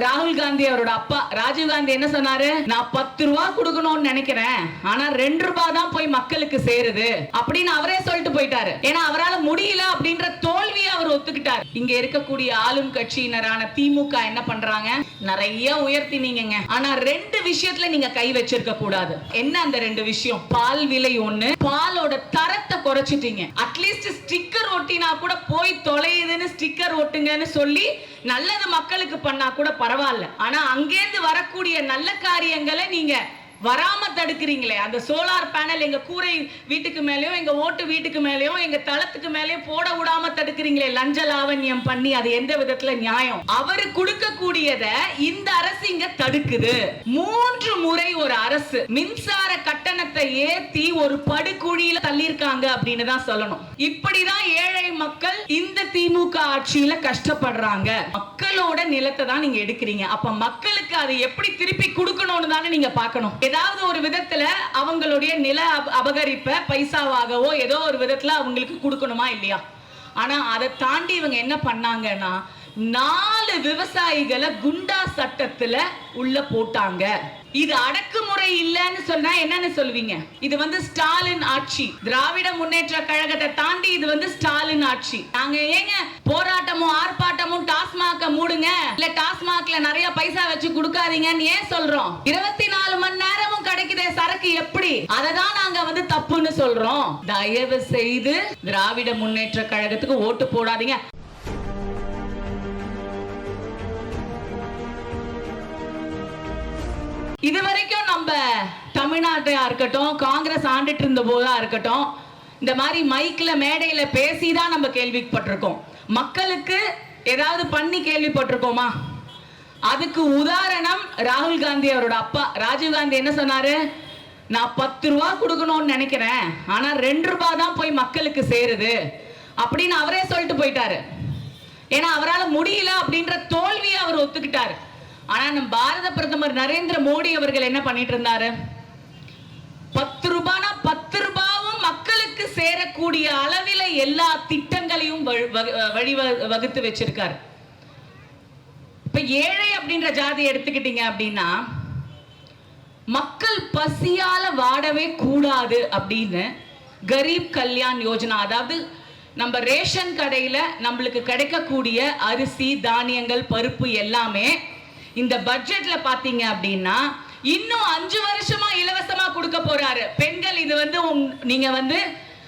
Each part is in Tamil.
ராகுல் காந்தி அவரோட அப்பா. ராஜீவ் காந்தி என்ன சொன்னாரு? நான் பத்து ரூபா கொடுக்கணும்னு நினைக்கிறேன். ஆனா ரெண்டு ரூபாய் தான் போய் மக்களுக்கு சேருது. அப்படின்னு அவரே சொல்லிட்டு போயிட்டாரு. ஏன்னா அவரால முடியல அப்படின்ற தோல்வியை அவர் ஒத்துக்கிட்டார். இங்க இருக்கக்கூடிய ஆளும் கட்சியினரான திமுக என்ன பண்றாங்க? நிறைய உயர்த்தினீங்க ஆனா ரெண்டு விஷயத்துல நீங்க கை வச்சிருக்க கூடாது. என்ன அந்த ரெண்டு விஷயம்? பால் விலை ஒண்ணு. பாலோட தரத்தை குறைச்சிட்டீங்க. அட்லீஸ்ட் ஸ்டிக்கர் ஒட்டினா கூட போய் தொலையுதுன்னு ஸ்டிக்கர் ஒட்டுங்கன்னு சொல்லி நல்லது மக்களுக்கு பண்ணா கூட பரவாயில்ல. ஆனா அங்கேருந்து வரக்கூடிய நல்ல காரியங்களை நீங்க வராம தடுக்கிறீங்களே. அந்த சோலார் பேனல் எங்க கூரை வீட்டுக்கு மேலேயும் எங்க ஓட்டு வீட்டுக்கு மேலேயும் எங்க தளத்துக்கு மேலேயும் போட விடாம தடுக்கிறீங்களே. லஞ்ச லாவண்யம் பண்ணி அது எந்த விதத்துல நியாயம்? அவரு கொடுக்கக்கூடியத இந்த அரசு இங்க தடுக்குது. மூன்று முறை ஒரு அரசு மின்சார கட்டணத்தை ஏத்தி ஒரு படுகுழியில தள்ளியிருக்காங்க அப்படின்னு தான் சொல்லணும். இப்படிதான் ஏழை மக்கள் இந்த திமுக ஆட்சியில கஷ்டப்படுறாங்க. மக்களோட நிலத்தை தான் நீங்க எடுக்கிறீங்க. அப்ப மக்களுக்கு அதை எப்படி திருப்பி கொடுக்கணும்னு தானே நீங்க பாக்கணும் ஏதாவது ஒரு விதத்துல அவங்களுடைய நில அப- அபகரிப்ப பைசாவாகவோ ஏதோ ஒரு விதத்துல அவங்களுக்கு கொடுக்கணுமா இல்லையா? ஆனா அதை தாண்டி இவங்க என்ன பண்ணாங்கன்னா நாலு விவசாயிகளை குண்டா சட்டத்துல உள்ள போட்டாங்க. இது அடக்குமுறை இல்லைன்னு சொன்னா என்னன்னு சொல்லுவீங்க? இது வந்து ஸ்டாலின் ஆட்சி. திராவிட முன்னேற்ற கழகத்தை தாண்டி இது வந்து ஸ்டாலின் ஆட்சி. நாங்க ஏங்க போராட்டமும் ஆர்ப்பாட்டமும் டாஸ்மாக மூடுங்க? இல்ல டாஸ்மாக்ல நிறைய பைசா வச்சு கொடுக்காதீங்கன்னு ஏன் சொல்றோம்? இருபத்தி நாலு மணி நேரம் கிடைக்குதே சரக்கு எப்படி? அததான் நாங்க வந்து தப்புன்னு சொல்றோம். தயவு செய்து திராவிட முன்னேற்ற கழகத்துக்கு ஓட்டு போடாதீங்க. இது வரைக்கும் நம்ம தமிழ்நாட்டா இருக்கட்டும் காங்கிரஸ் ஆண்டுட்டு இருந்த போதா இருக்கட்டும் இந்த மாதிரி மைக்ல மேடையில பேசி தான் நம்ம கேள்விப்பட்டிருக்கோம். மக்களுக்கு ஏதாவது பண்ணி கேள்விப்பட்டிருக்கோமா? அதுக்கு உதாரணம் ராகுல் காந்தி அவரோட அப்பா. ராஜீவ் காந்தி என்ன சொன்னாரு? நான் பத்து ரூபா கொடுக்கணும்னு நினைக்கிறேன். ஆனா ரெண்டு ரூபா தான் போய் மக்களுக்கு சேருது. அப்படின்னு அவரே சொல்லிட்டு போயிட்டாரு. ஏன்னா அவரால் முடியல அப்படின்ற தோல்வியை அவர் ஒத்துக்கிட்டாரு. ஆனா நம்ம பாரத பிரதமர் நரேந்திர மோடி அவர்கள் என்ன பண்ணிட்டு இருந்தாரு? பத்து ரூபானா பத்து ரூபாவும் மக்களுக்கு சேரக்கூடிய அளவில் எல்லா திட்டங்களையும் வழி- வகு- வகுத்து வச்சிருக்காரு. ஏழை அப்படின்ற ஜாதி எடுத்துக்கிட்டீங்க அப்படின்னா மக்கள் பசியால வாடவே கூடாது அப்படின்னு கரீப் கல்யாண் யோஜனா அதாவது நம்ம ரேஷன் கடையில நம்மளுக்கு கிடைக்கக்கூடிய அரிசி தானியங்கள் பருப்பு எல்லாமே இந்த பட்ஜெட்ல பாத்தீங்க அப்படின்னா இன்னும் அஞ்சு வருஷமா இலவசமா கொடுக்க போறாரு. பெண்கள் இது வந்து நீங்க வந்து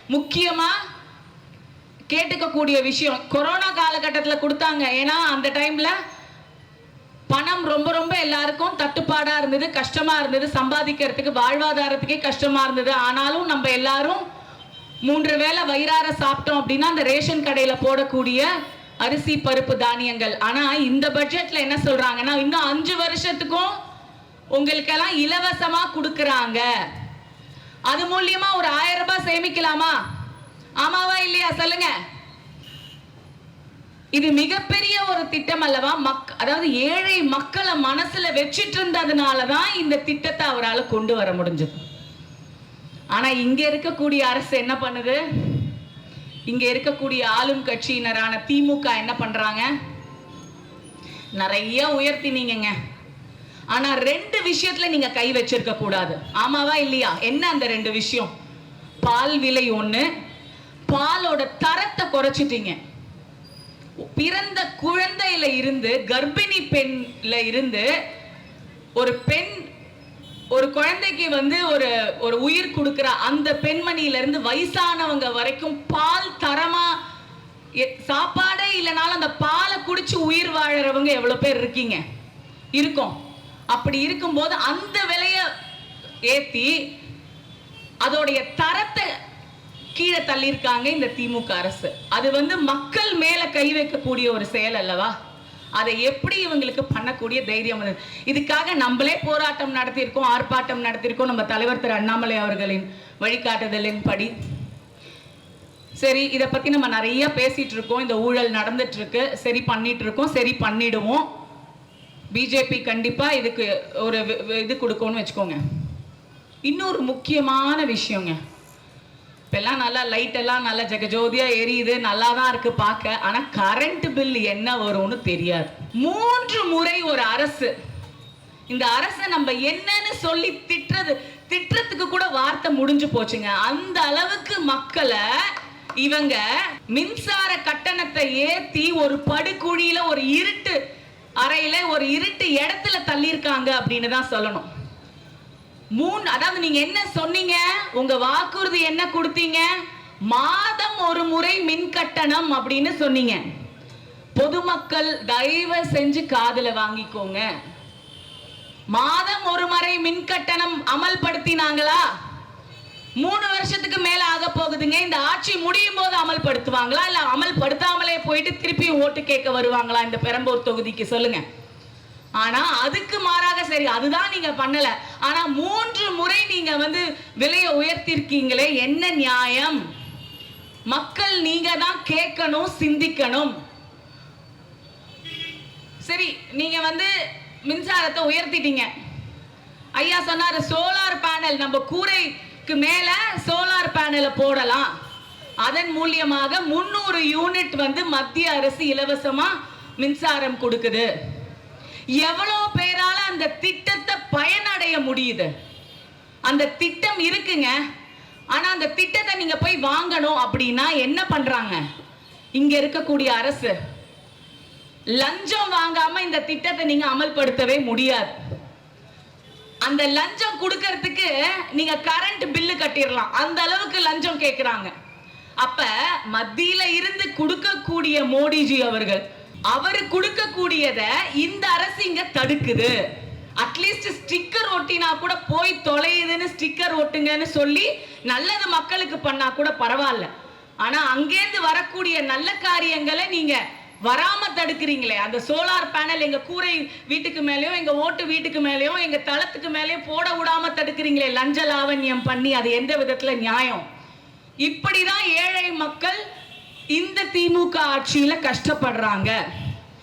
முக்கியமா கேட்டுக்கக்கூடிய விஷயம். கொரோனா காலகட்டத்தில் கொடுத்தாங்க. ஏன்னா அந்த டைம்ல பணம் ரொம்ப ரொம்ப எல்லாருக்கும் தட்டுப்பாடா இருந்தது கஷ்டமா இருந்தது. சம்பாதிக்கிறதுக்கு வாழ்வாதாரத்துக்கே கஷ்டமா இருந்தது. ஆனாலும் நம்ம எல்லாரும் மூன்று வேளை வயிறார சாப்பிட்டோம் அப்படின்னா அந்த ரேஷன் கடையில போடக்கூடிய அரிசி பருப்பு தானியங்கள். ஆனா இந்த பட்ஜெட்ல என்ன சொல்றாங்கன்னா இன்னும் அஞ்சு வருஷத்துக்கும் உங்களுக்கெல்லாம் இலவசமா கொடுக்கறாங்க. அது மூலியமா ஒரு ஆயிரம் ரூபாய் சேமிக்கலாமா? ஆமாவா இல்லையா? சொல்லுங்க. இது மிகப்பெரிய ஒரு திட்டம் அல்லவா? மக் அதாவது ஏழை மக்களை மனசுல வச்சிட்டு இருந்ததுனால தான் இந்த திட்டத்தை அவரால் கொண்டு வர முடிஞ்சது. ஆனா இங்க இருக்கக்கூடிய அரசு என்ன பண்ணுது? இங்க இருக்கக்கூடிய ஆளும் கட்சியினரான திமுக என்ன பண்றாங்க? நிறைய உயர்த்தினீங்கங்க ஆனா ரெண்டு விஷயத்துல நீங்க கை வச்சிருக்க கூடாது. ஆமாவா இல்லையா? என்ன அந்த ரெண்டு விஷயம்? பால் விலை ஒண்ணு. பாலோட தரத்தை குறைச்சிட்டீங்க. பிறந்த குழந்தையில இருந்து கர்ப்பிணி பெண்ல இருந்து ஒரு பெண் ஒரு குழந்தைக்கு வந்து ஒரு ஒரு உயிர் கொடுக்கிற அந்த பெண்மணியில இருந்து வயசானவங்க வரைக்கும் பால் தரமா சாப்பாடே இல்லைனாலும் அந்த பாலை குடிச்சு உயிர் வாழறவங்க எவ்வளவு பேர் இருக்கீங்க? இருக்கோம். அப்படி இருக்கும்போது அந்த விலைய ஏத்தி அதோடைய தரத்தை கீழே தள்ளியிருக்காங்க இந்த திமுக அரசு. அது வந்து மக்கள் மேல கை வைக்கக்கூடிய ஒரு செயல் அல்லவா? அதை எப்படி இவங்களுக்கு பண்ணக்கூடிய தைரியம் வந்தது இதுக்காக நம்மளே போராட்டம் நடத்தியிருக்கோம் ஆர்ப்பாட்டம் நடத்தியிருக்கோம் நம்ம தலைவர் திரு அண்ணாமலை அவர்களின் வழிகாட்டுதலின் படி சரி இதை பற்றி நம்ம நிறைய பேசிகிட்டு இருக்கோம் இந்த ஊழல் நடந்துட்டுருக்கு சரி பண்ணிட்டு இருக்கோம் சரி பண்ணிடுவோம். பிஜேபி கண்டிப்பாக இதுக்கு ஒரு வி- இது கொடுக்கும்னு வச்சுக்கோங்க. இன்னொரு முக்கியமான விஷயங்க. இப்பெல்லாம் நல்லா லைட் எல்லாம் நல்லா ஜெகஜோதியா எரியுது நல்லா தான் இருக்கு பார்க்க. ஆனா கரண்ட் பில் என்ன வரும்னு தெரியாது. மூன்று முறை ஒரு அரசு. இந்த அரசை நம்ம என்னன்னு சொல்லி திட்டுறது திட்டுறதுக்கு கூட வார்த்தை முடிஞ்சு போச்சுங்க. அந்த அளவுக்கு மக்களை இவங்க மின்சார கட்டணத்தை ஏத்தி ஒரு படுகுழியில ஒரு இருட்டு அறையில ஒரு இருட்டு இடத்துல தள்ளியிருக்காங்க அப்படின்னு தான் சொல்லணும். மூணு அதாவது நீங்க என்ன சொன்னீங்க? உங்க வாக்குறுதி என்ன கொடுத்தீங்க? மாதம் ஒரு முறை மின் கட்டணம் அப்படின்னு சொன்னீங்க. பொதுமக்கள் தயவு செஞ்சு காதல வாங்கிக்கோங்க. மாதம் ஒரு முறை மின் கட்டணம் அமல்படுத்தினாங்களா? மூணு வருஷத்துக்கு மேல ஆக போகுதுங்க. இந்த ஆட்சி முடியும் போது அமல்படுத்துவாங்களா? இல்ல அமல்படுத்தாமலே போயிட்டு திருப்பி ஓட்டு கேட்க வருவாங்களா? இந்த பெரம்பூர் தொகுதிக்கு சொல்லுங்க. ஆனா அதுக்கு மாறாக சரி அதுதான் நீங்க பண்ணல. ஆனா மூன்று முறை நீங்க வந்து விலையை உயர்த்திருக்கீங்களே என்ன நியாயம்? மக்கள் நீங்க தான் கேட்கணும் சிந்திக்கணும். சரி நீங்க வந்து மின்சாரத்தை உயர்த்திட்டீங்க. ஐயா சொன்னாரு சோலார் பேனல் நம்ம கூரைக்கு மேல சோலார் பேனலை போடலாம். அதன் மூலியமாக முந்நூறு யூனிட் வந்து மத்திய அரசு இலவசமா மின்சாரம் கொடுக்குது. எவ்வளோ பேரால அந்த திட்டத்தை பயனடைய முடியுது? அந்த திட்டம் இருக்குங்க. ஆனா அந்த திட்டத்தை நீங்க போய் வாங்கணும் அப்படின்னா என்ன பண்றாங்க? இங்க இருக்கக்கூடிய அரசு. லஞ்சம் வாங்காம இந்த திட்டத்தை நீங்க அமல்படுத்தவே முடியாது. அந்த லஞ்சம் கொடுக்கறதுக்கு நீங்க கரண்ட் பில்லு கட்டிடலாம் அந்த அளவுக்கு லஞ்சம் கேட்கிறாங்க அப்ப மத்தியில இருந்து கொடுக்கக்கூடிய மோடிஜி அவர்கள் அவர் கொடுக்கக்கூடியத இந்த அரசு இங்க தடுக்குது. அட்லீஸ்ட் ஸ்டிக்கர் ஒட்டினா கூட போய் தொலையுதுன்னு ஸ்டிக்கர் ஒட்டுங்கன்னு சொல்லி நல்லது மக்களுக்கு பண்ணா கூட பரவாயில்ல. ஆனா அங்கேருந்து வரக்கூடிய நல்ல காரியங்களை நீங்க வராம தடுக்கிறீங்களே. அந்த சோலார் பேனல் எங்க கூரை வீட்டுக்கு மேலேயும் எங்க ஓட்டு வீட்டுக்கு மேலேயும் எங்க தளத்துக்கு மேலேயும் போட விடாம தடுக்கிறீங்களே. லஞ்ச லாவண்யம் பண்ணி அது எந்த விதத்துல நியாயம்? இப்படிதான் ஏழை மக்கள் இந்த திமுக ஆட்சியில கஷ்டப்படுறாங்க.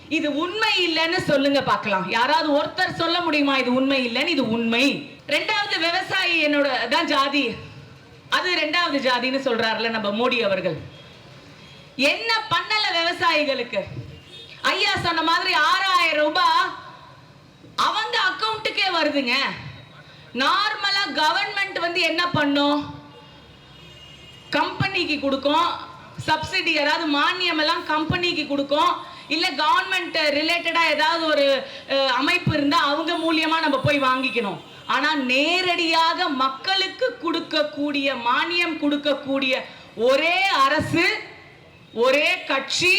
இது உண்மை இல்லைன்னு சொல்லுங்க பார்க்கலாம். யாராவது ஒருத்தர் சொல்ல முடியுமா? இது உண்மை இல்லைன்னு? இது உண்மை. ரெண்டாவது விவசாயி என்னோட தான் ஜாதி. அது ரெண்டாவது ஜாதின்னு சொல்றாருல நம்ம மோடி அவர்கள். என்ன பண்ணல விவசாயிகளுக்கு? ஐயா சொன்ன மாதிரி ஆறாயிரம் ரூபாய் அவங்க அக்கௌண்ட்டுக்கே வருதுங்க. நார்மலா கவர்மெண்ட் வந்து என்ன பண்ணும்? கம்பெனிக்கு கொடுக்கும். சப்சிடி அதாவது மானியம் எல்லாம் கம்பெனிக்கு கொடுக்கும். இல்ல கவர்மெண்ட் ரிலேட்டடா ஏதாவது ஒரு அமைப்பு இருந்தா அவங்க மூலியமா நம்ம போய் வாங்கிக்கணும். ஆனா நேரடியாக மக்களுக்கு கொடுக்கக்கூடிய மானியம் கொடுக்கக்கூடிய ஒரே அரசு ஒரே கட்சி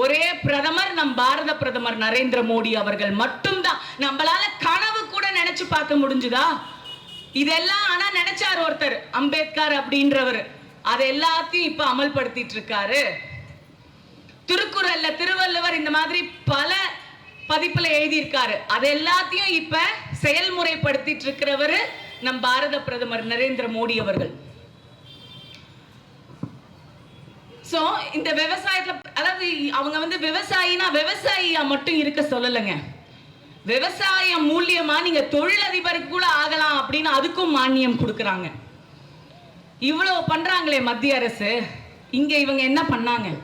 ஒரே பிரதமர் நம் பாரத பிரதமர் நரேந்திர மோடி அவர்கள் மட்டும்தான். நம்மளால கனவு கூட நினைச்சு பார்க்க முடிஞ்சுதா? இதெல்லாம் ஆனா நினைச்சார் ஒருத்தர் அம்பேத்கர் அப்படின்றவர். அதை எல்லாத்தையும் இப்ப அமல்படுத்திட்டு இருக்காரு. திருக்குறள்ல திருவள்ளுவர் இந்த மாதிரி பல பதிப்புல எழுதியிருக்காரு. அது எல்லாத்தையும் இப்ப செயல்முறைப்படுத்திட்டு இருக்கிறவரு நம் பாரத பிரதமர் நரேந்திர மோடி அவர்கள். சோ இந்த விவசாயத்துல அதாவது அவங்க வந்து விவசாயினா விவசாயியா மட்டும் இருக்க சொல்லலைங்க. விவசாயம் மூலியமா நீங்க தொழிலதிபருக்கு கூட ஆகலாம் அப்படின்னு அதுக்கும் மானியம் கொடுக்குறாங்க. இவ்வளவு பண்றாங்களே மத்திய அரசு. இங்க இவங்க என்ன பண்ணாங்க?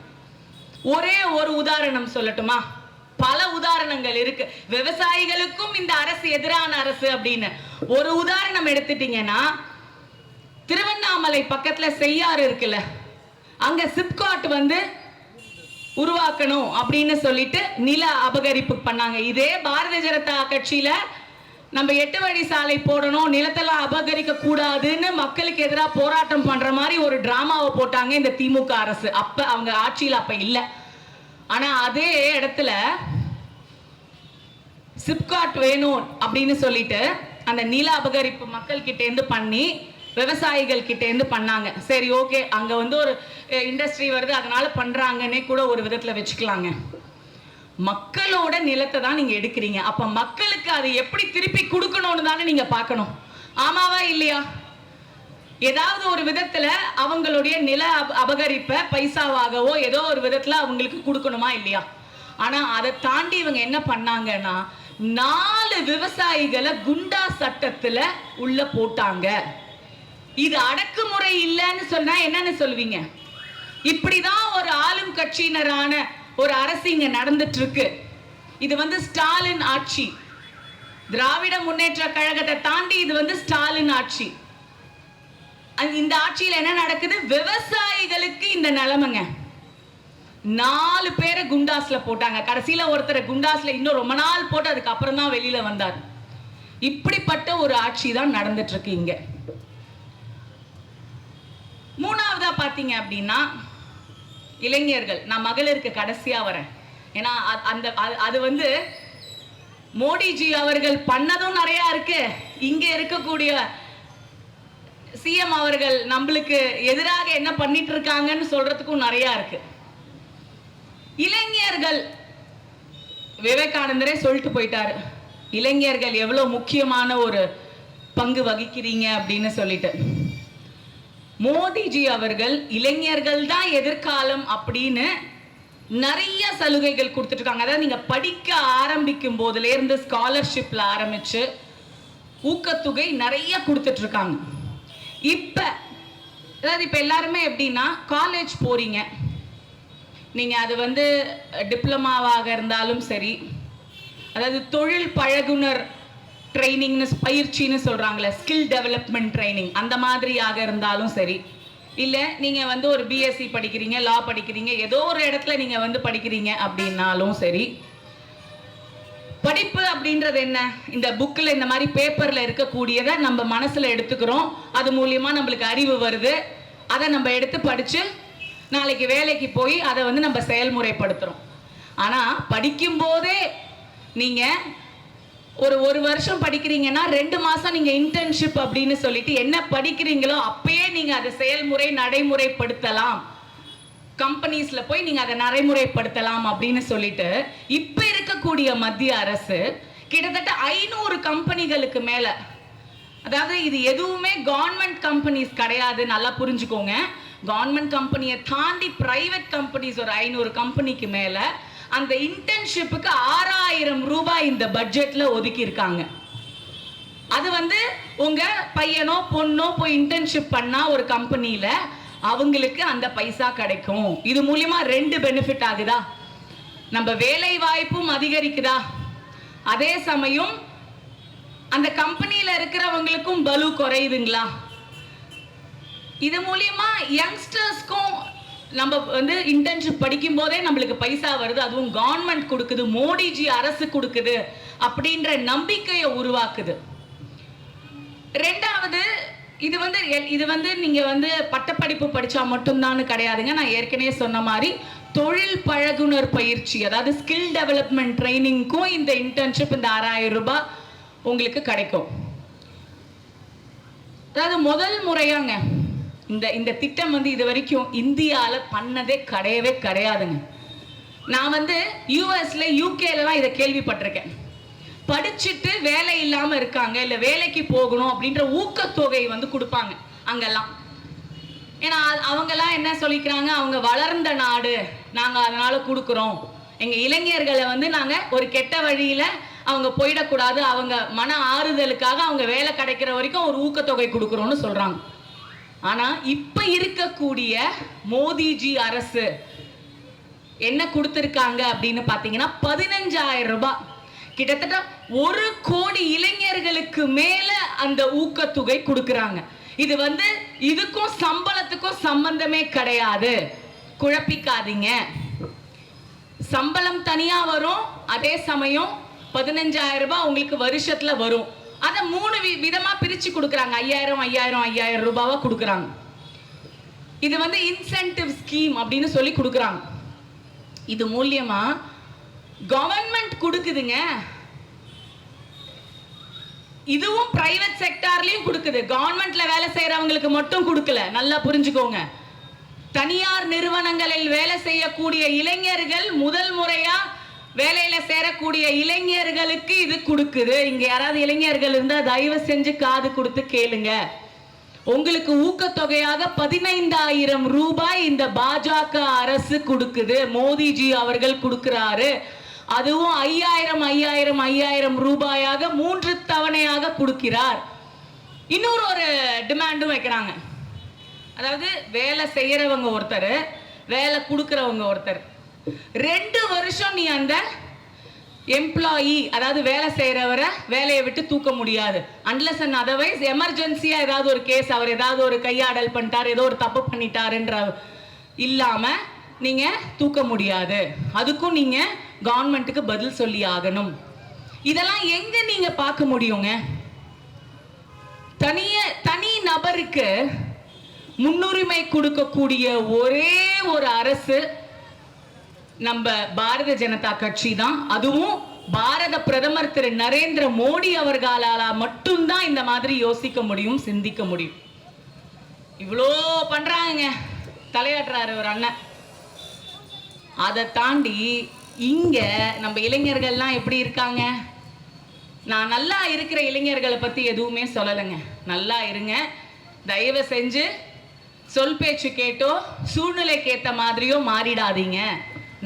ஒரே ஒரு உதாரணம் சொல்லட்டுமா? பல உதாரணங்கள் இருக்கு. விவசாயிகளுக்கும் இந்த அரசு எதிரான அரசு அப்படின்னு. ஒரு உதாரணம் எடுத்துட்டீங்கன்னா திருவண்ணாமலை பக்கத்துல செய்யாறு இருக்குல்ல அங்க சிப்காட் வந்து உருவாக்கணும் அப்படின்னு சொல்லிட்டு நில அபகரிப்பு பண்ணாங்க. இதே பாரதிய ஜனதா கட்சியில நம்ம எட்டு வழி சாலை போடணும் நிலத்தெல்லாம் அபகரிக்க கூடாதுன்னு மக்களுக்கு எதிராக போராட்டம் பண்ற மாதிரி ஒரு டிராமாவை போட்டாங்க இந்த திமுக அரசு. அப்ப அவங்க ஆட்சியில் அப்ப இல்லை. ஆனா அதே இடத்துல சிப்காட் வேணும் அப்படின்னு சொல்லிட்டு அந்த நில அபகரிப்பு மக்கள் கிட்ட இருந்து பண்ணி விவசாயிகள் கிட்ட இருந்து பண்ணாங்க. சரி ஓகே அங்க வந்து ஒரு இண்டஸ்ட்ரி வருது அதனால பண்றாங்கன்னே கூட ஒரு விதத்துல வச்சுக்கலாங்க. மக்களோட நிலத்தை தான் நீங்க எடுக்கிறீங்க. அப்ப மக்களுக்கு அது எப்படி திருப்பி கொடுக்கணும்னு தானே நீங்க பார்க்கணும். ஆமாவா இல்லையா? ஏதாவது ஒரு விதத்துல அவங்களுடைய நில அப- அபகரிப்பை பைசாவாகவோ ஏதோ ஒரு விதத்துல அவங்களுக்கு கொடுக்கணுமா இல்லையா? ஆனா அதை தாண்டி இவங்க என்ன பண்ணாங்கன்னா நாலு விவசாயிகளை குண்டா சட்டத்துல உள்ள போட்டாங்க. இது அடக்குமுறை இல்லைன்னு சொன்னா என்னன்னு சொல்லுவீங்க? இப்படிதான் ஒரு ஆளும் கட்சியினரான ஒரு அரசு இங்க நடந்துட்டு இருக்கு இது வந்து ஸ்டாலின் ஆட்சி. திராவிட முன்னேற்ற கழகத்தை தாண்டி இது வந்து ஸ்டாலின் ஆட்சி. இந்த ஆட்சியில் என்ன நடக்குது? விவசாயிகளுக்கு இந்த நிலைமைங்க. நாலு பேரை குண்டாஸ்ல போட்டாங்க. கடைசியில ஒருத்தரை குண்டாஸ்ல இன்னும் ரொம்ப நாள் போட்டு அதுக்கப்புறம் தான் வெளியில வந்தார். இப்படிப்பட்ட ஒரு ஆட்சி தான் நடந்துட்டு இருக்கு இங்க. மூணாவதா பாத்தீங்க அப்படின்னா இளைஞர்கள் நான் மகளிருக்கு கடைசியா வரேன். ஏன்னா அந்த அது- அது வந்து மோடிஜி அவர்கள் பண்ணதும் நிறைய இருக்கு. இங்க இருக்கக்கூடிய சிஎம் அவர்கள் நம்மளுக்கு எதிராக என்ன பண்ணிட்டு இருக்காங்கன்னு சொல்றதுக்கும் நிறைய இருக்கு. இளைஞர்கள் விவேகானந்தரே சொல்லிட்டு போயிட்டாரு. இளைஞர்கள் எவ்வளவு முக்கியமான ஒரு பங்கு வகிக்கிறீங்க அப்படின்னு சொல்லிட்டு. மோடிஜி அவர்கள் இளைஞர்கள் தான் எதிர்காலம் அப்படின்னு நிறைய சலுகைகள் கொடுத்துட்டு இருக்காங்க அதாவது நீங்க படிக்க ஆரம்பிக்கும் போதுல இருந்து ஸ்காலர்ஷிப்ல ஆரம்பிச்சு ஊக்கத்தொகை நிறைய கொடுத்துட்டு இருக்காங்க இப்ப அதாவது இப்ப எல்லாருமே எப்படின்னா காலேஜ் போறீங்க. நீங்க அது வந்து டிப்ளமாவாக இருந்தாலும் சரி அதாவது தொழில் பழகுனர் ட்ரைனிங்னு பயிற்சின்னு சொல்கிறாங்களே ஸ்கில் டெவலப்மெண்ட் ட்ரைனிங் அந்த மாதிரியாக இருந்தாலும் சரி. இல்லை நீங்கள் வந்து ஒரு பிஎஸ்சி படிக்கிறீங்க லா படிக்கிறீங்க ஏதோ ஒரு இடத்துல நீங்கள் வந்து படிக்கிறீங்க அப்படின்னாலும் சரி. படிப்பு அப்படின்றது என்ன? இந்த புக்கில் இந்த மாதிரி பேப்பரில் இருக்கக்கூடியதை நம்ம மனசில் எடுத்துக்கிறோம். அது மூலியமாக நம்மளுக்கு அறிவு வருது. அதை நம்ம எடுத்து படித்து நாளைக்கு வேலைக்கு போய் அதை வந்து நம்ம செயல்முறைப்படுத்துகிறோம் ஆனால் படிக்கும்போதே நீங்கள் ஒரு ஒரு வருஷம் படிக்கிறீங்கன்னா ரெண்டு மாதம் நீங்கள் இன்டர்ன்ஷிப் அப்படின்னு சொல்லிட்டு என்ன படிக்கிறீங்களோ அப்பயே நீங்கள் அதை செயல்முறை நடைமுறைப்படுத்தலாம். கம்பெனிஸ்ல போய் நீங்க அதை நடைமுறைப்படுத்தலாம் அப்படின்னு சொல்லிட்டு இப்ப இருக்கக்கூடிய மத்திய அரசு கிட்டத்தட்ட ஐநூறு கம்பெனிகளுக்கு மேல அதாவது இது எதுவுமே கவர்மெண்ட் கம்பெனிஸ் கிடையாது நல்லா புரிஞ்சுக்கோங்க. கவர்மெண்ட் கம்பெனியை தாண்டி பிரைவேட் கம்பெனிஸ் ஒரு ஐநூறு கம்பெனிக்கு மேலே அந்த இன்டர்ன்ஷிப்புக்கு ஆறாயிரம் ரூபாய் இந்த பட்ஜெட்ல ஒதுக்கி இருக்காங்க அது வந்து உங்க பையனோ பொண்ணோ போய் இன்டர்ன்ஷிப் பண்ணா ஒரு கம்பெனியில அவங்களுக்கு அந்த பைசா கிடைக்கும். இது மூலியமா ரெண்டு பெனிஃபிட் ஆகுதா? நம்ம வேலை வாய்ப்பும் அதிகரிக்குதா? அதே சமயம் அந்த கம்பெனியில இருக்கிறவங்களுக்கும் பலு குறையுதுங்களா? இது மூலியமா யங்ஸ்டர்ஸ்க்கும் நம்ம வந்து இன்டர்ன்ஷிப் படிக்கும் போதே நம்மளுக்கு பைசா வருது அதுவும் கவர்மெண்ட் கொடுக்குது மோடிஜி அரசு கொடுக்குது அப்படின்ற நம்பிக்கையை உருவாக்குது. ரெண்டாவது இது வந்து எல்- இது வந்து நீங்க வந்து பட்டப்படிப்பு படிச்சா மட்டும்தான் கிடையாதுங்க. நான் ஏற்கனவே சொன்ன மாதிரி தொழில் பழகுனர் பயிற்சி அதாவது ஸ்கில் டெவலப்மெண்ட் ட்ரைனிங்க்கும் இந்த இன்டர்ன்ஷிப் இந்த ஆறாயிரம் ரூபாய் உங்களுக்கு கிடைக்கும். அதாவது முதல் முறையாங்க. இந்த இந்த திட்டம் வந்து இது வரைக்கும் இந்தியாவில் பண்ணதே கிடையவே கிடையாதுங்க. நான் வந்து யூஎஸ்ல யூகேலலாம் இதை கேள்விப்பட்டிருக்கேன். படிச்சுட்டு வேலை இல்லாம இருக்காங்க இல்ல வேலைக்கு போகணும் அப்படின்ற ஊக்கத்தொகை வந்து கொடுப்பாங்க அங்கெல்லாம். ஏன்னா அவங்கெல்லாம் என்ன சொல்லிக்கிறாங்க? அவங்க வளர்ந்த நாடு நாங்க அதனால கொடுக்குறோம். எங்க இளைஞர்களை வந்து நாங்க ஒரு கெட்ட வழியில அவங்க போயிடக்கூடாது. அவங்க மன ஆறுதலுக்காக அவங்க வேலை கிடைக்கிற வரைக்கும் ஒரு ஊக்கத்தொகை கொடுக்குறோம்னு சொல்றாங்க. ஆனா இப்ப இருக்கக்கூடிய மோதிஜி அரசு என்ன கொடுத்துருக்காங்க அப்படின்னு பார்த்தீங்கன்னா பதினஞ்சாயிரம் ரூபாய். கிட்டத்தட்ட ஒரு கோடி இளைஞர்களுக்கு மேல அந்த ஊக்கத்தொகை கொடுக்குறாங்க. இது வந்து இதுக்கும் சம்பளத்துக்கும் சம்பந்தமே கிடையாது. குழப்பிக்காதீங்க. சம்பளம் தனியா வரும் அதே சமயம் பதினஞ்சாயிரம் ரூபாய் உங்களுக்கு வருஷத்துல வரும். அதை மூணு வி- விதமா பிரிச்சு கொடுக்குறாங்க. ஐயாயிரம் ஐயாயிரம் ஐயாயிரம் ரூபாவா கொடுக்குறாங்க. இது வந்து இன்சென்டிவ் ஸ்கீம் அப்படின்னு சொல்லி கொடுக்குறாங்க. இது மூலியமா கவர்மெண்ட் கொடுக்குதுங்க. இதுவும் பிரைவேட் செக்டார்லயும் கொடுக்குது. கவர்மெண்ட்ல வேலை செய்யறவங்களுக்கு மட்டும் கொடுக்கல. நல்லா புரிஞ்சுக்கோங்க. தனியார் நிறுவனங்களில் வேலை செய்யக்கூடிய இளைஞர்கள் முதல் முறையா வேலையில சேரக்கூடிய இளைஞர்களுக்கு இது கொடுக்குது. இங்க யாராவது இளைஞர்கள் இருந்தா தயவு செஞ்சு காது கொடுத்து கேளுங்க. உங்களுக்கு ஊக்கத்தொகையாக பதினைந்தாயிரம் ரூபாய் இந்த பாஜக அரசு கொடுக்குது. மோடிஜி அவர்கள் கொடுக்கிறாரு. அதுவும் ஐயாயிரம் ஐயாயிரம் ஐயாயிரம் ரூபாயாக மூன்று தவணையாக கொடுக்கிறார். இன்னொரு ஒரு டிமாண்டும் வைக்கிறாங்க. அதாவது வேலை செய்யறவங்க ஒருத்தர் வேலை கொடுக்கறவங்க ஒருத்தர். ரெண்டு வருஷம் நீ அந்த எம்ப்ளாயி அதாவது வேலை செய்கிறவரை வேலையை விட்டு தூக்க முடியாது. அன்லஸ் அண்ட் அதர்வைஸ் எமர்ஜென்சியாக ஏதாவது ஒரு கேஸ் அவர் ஏதாவது ஒரு கையாடல் பண்ணிட்டார் ஏதோ ஒரு தப்பு பண்ணிட்டாருன்ற இல்லாமல் நீங்கள் தூக்க முடியாது. அதுக்கும் நீங்கள் கவர்மெண்ட்டுக்கு பதில் சொல்லி ஆகணும். இதெல்லாம் எங்கே நீங்கள் பார்க்க முடியுங்க? தனிய தனி நபருக்கு முன்னுரிமை கொடுக்கக்கூடிய ஒரே ஒரு அரசு நம்ம பாரத ஜனதா கட்சி தான். அதுவும் பாரத பிரதமர் திரு நரேந்திர மோடி அவர்களால மட்டும்தான் இந்த மாதிரி யோசிக்க முடியும் சிந்திக்க முடியும். இவ்வளோ பண்றாங்க தலையாட்டுறாரு ஒரு அண்ணன். அதை தாண்டி இங்க நம்ம இளைஞர்கள்லாம் எப்படி இருக்காங்க? நான் நல்லா இருக்கிற இளைஞர்களை பத்தி எதுவுமே சொல்லலைங்க. நல்லா இருங்க. தயவு செஞ்சு சொல் பேச்சு கேட்டோ சூழ்நிலைக்கு ஏற்ற மாதிரியோ மாறிடாதீங்க.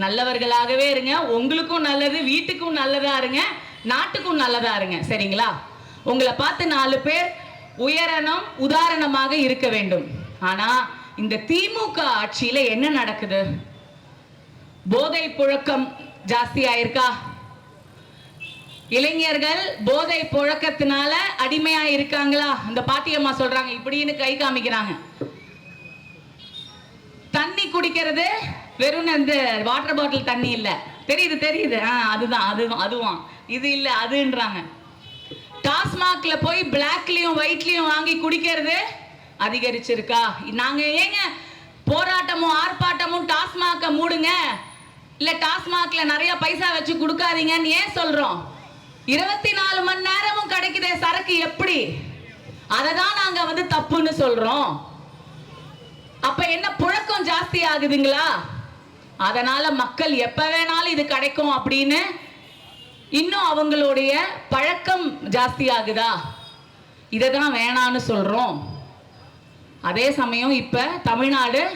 நல்லவர்களாகவே இருங்க. உங்களுக்கும் நல்லது வீட்டுக்கும் நல்லதா இருங்க நாட்டுக்கும் நல்லதா இருங்க. சரிங்களா? உங்களை பார்த்து நாலு பேர் உயரணம் உதாரணமாக இருக்க வேண்டும். ஆனா இந்த திமுக ஆட்சியில என்ன நடக்குது? போதை புழக்கம் ஜாஸ்தி ஆயிருக்கா இளைஞர்கள் போதை புழக்கத்தினால அடிமையா இருக்காங்களா இந்த பாட்டியம்மா சொல்றாங்க இப்படின்னு கை காமிக்கிறாங்க. தண்ணி குடிக்கிறது வெறும் இந்த வாட்டர் பாட்டில் தண்ணி இல்லை. தெரியுது தெரியுது. ஆ அதுதான் அது அதுவும். இது இல்லை அதுன்றாங்க. டாஸ்மாக்ல போய் பிளாக்லயும் ஒயிட்லயும் வாங்கி குடிக்கிறது அதிகரிச்சிருக்கா? நாங்க ஏங்க போராட்டமும் ஆர்ப்பாட்டமும் டாஸ்மாக மூடுங்க? இல்ல டாஸ்மாக்ல நிறைய பைசா வச்சு கொடுக்காதீங்கன்னு ஏன் சொல்றோம்? இருபத்தி நாலு மணி நேரமும் கிடைக்குதே சரக்கு எப்படி? அதை தான் நாங்க வந்து தப்புன்னு சொல்றோம். அப்ப என்ன புழக்கம் ஜாஸ்தி ஆகுதுங்களா? அதனால மக்கள் எப்ப வேணாலும் இது கிடைக்கும் அப்படின்னு இன்னும் அவங்களுடைய பழக்கம் ஜாஸ்தி ஆகுதா இதை தான் வேணான்னு சொல்றோம். அதே சமயம் இப்ப தமிழ்நாடு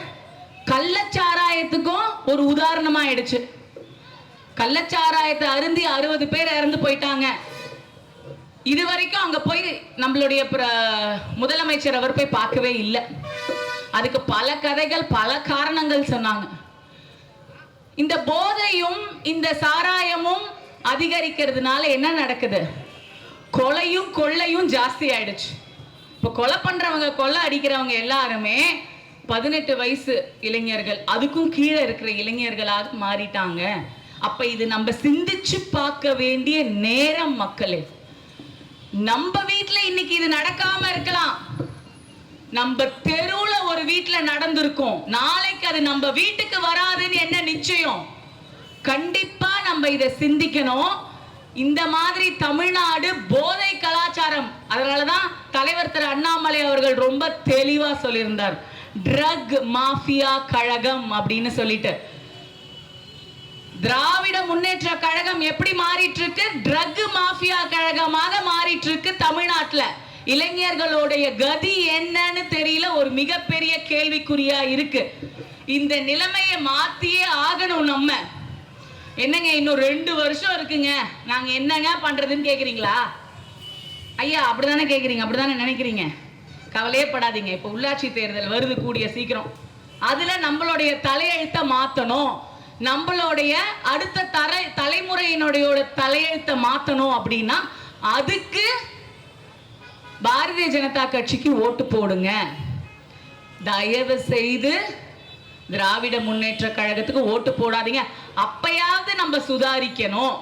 கள்ளச்சாராயத்துக்கும் ஒரு உதாரணமா ஆயிடுச்சு கள்ளச்சாராயத்தை அருந்தி அறுபது பேர் இறந்து போயிட்டாங்க. இது வரைக்கும் அங்க போய் நம்மளுடைய பிர- முதலமைச்சர் அவர் போய் பார்க்கவே இல்லை. அதுக்கு பல கதைகள் பல காரணங்கள் சொன்னாங்க. இந்த போதையும் இந்த சாராயமும் அதிகரிக்கிறதுனால என்ன நடக்குது? கொலையும் கொள்ளையும் ஜாஸ்தி ஆயிடுச்சு. இப்போ கொலை பண்றவங்க கொலை அடிக்கிறவங்க எல்லாருமே பதினெட்டு வயசு இளைஞர்கள் அதுக்கும் கீழே இருக்கிற இளைஞர்களாக மாறிட்டாங்க. அப்ப இது நம்ம சிந்திச்சு பார்க்க வேண்டிய நேரம் மக்களே. நம்ம வீட்டுல இன்னைக்கு இது நடக்காம இருக்கலாம். நம்ம தெருவுல ஒரு நடந்திருக்கும். நாளைக்கு அது நம்ம வீட்டுக்கு வராதுன்னு என்ன நிச்சயம்? கண்டிப்பா நம்ம இதை சிந்திக்கணும். இந்த மாதிரி தமிழ்நாடு போதை கலாச்சாரம். அதனாலதான் தலைவர் திரு அண்ணாமலை அவர்கள் ரொம்ப தெளிவா சொல்லியிருந்தார். ட்ரக் மாஃபியா கழகம் அப்படின்னு சொல்லிட்டு. திராவிட முன்னேற்ற கழகம் எப்படி மாறிட்டு இருக்கு? ட்ரக் மாஃபியா கழகமாக மாறிட்டு இருக்கு தமிழ்நாட்டுல. இளைஞர்களுடைய கதி என்னன்னு தெரியல ஒரு மிகப்பெரிய கேள்விக்குறியா இருக்கு. இந்த நிலைமையை மாத்தியே ஆகணும் நம்ம. என்னங்க இன்னும் ரெண்டு வருஷம் இருக்குங்க. நாங்க என்னங்க பண்றதுன்னு கேக்குறீங்களா? ஐயா அப்படிதானே கேக்குறீங்க அப்படிதானே நினைக்கிறீங்க? கவலையே படாதீங்க இப்போ உள்ளாட்சி தேர்தல் வருது கூடிய சீக்கிரம். அதுல நம்மளுடைய தலையெழுத்தை மாத்தணும். நம்மளுடைய அடுத்த தலை தலைமுறையினுடைய தலையெழுத்தை மாத்தணும் அப்படின்னா அதுக்கு பாரதிய ஜனதா கட்சிக்கு ஓட்டு போடுங்க. தயவு செய்து திராவிட முன்னேற்ற கழகத்துக்கு ஓட்டு போடாதீங்க. அப்பயாவது நம்ம சுதாரிக்கணும்.